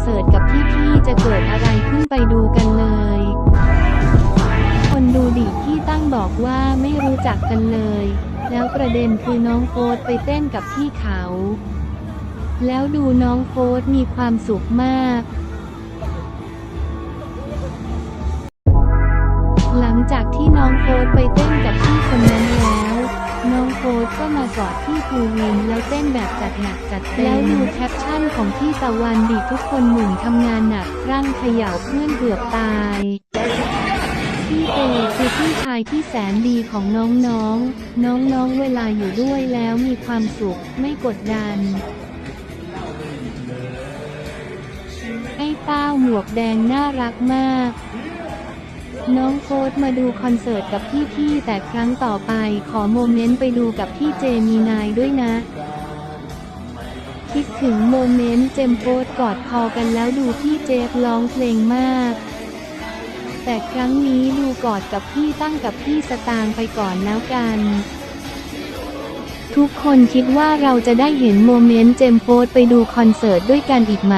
เสิร์ตกับพี่ๆจะเกิดอะไรขึ้นไปดูกันเลย คนดูดิพี่ตั้งบอกว่าไม่รู้จักกันเลย แล้วประเด็นคือน้องโฟสไปเต้นกับพี่เขา แล้วดูน้องโฟสมีความสุขมากหลังจากที่น้องโฟสไปเต้นกับพี่คนนั้น ก็มากอดพี่ภูวินแล้วเต้นแบบจัดหนักจัดเต็มแล้วดูแคปชั่นของพี่ตะวันดิทุกคนหนุ่มทำงานหนักร่างเขย่าเพื่อนเกือบตายพี่เอคือพี่ชายที่แสนดีของน้องๆ น้องๆ เวลาอยู่ด้วยแล้วมีความสุขไม่กดดัน ไอ้เต้าหมวกแดงน่ารักมาก น้องโฟสมาดูคอนเสิร์ตกับพี่ๆแต่ครั้งต่อไปขอโมเมนต์ไปดูกับพี่เจมีนายด้วยนะ คิดถึงโมเมนต์เจมโฟสกอดคอกันแล้วดูพี่เจฟร้องเพลงมาก แต่ครั้งนี้ดูกอดกับพี่ตั้งกับพี่สตางไปก่อนแล้วกันทุกคนคิดว่าเราจะได้เห็นโมเมนต์เจมโฟสไปดูคอนเสิร์ตด้วยกันอีกไหม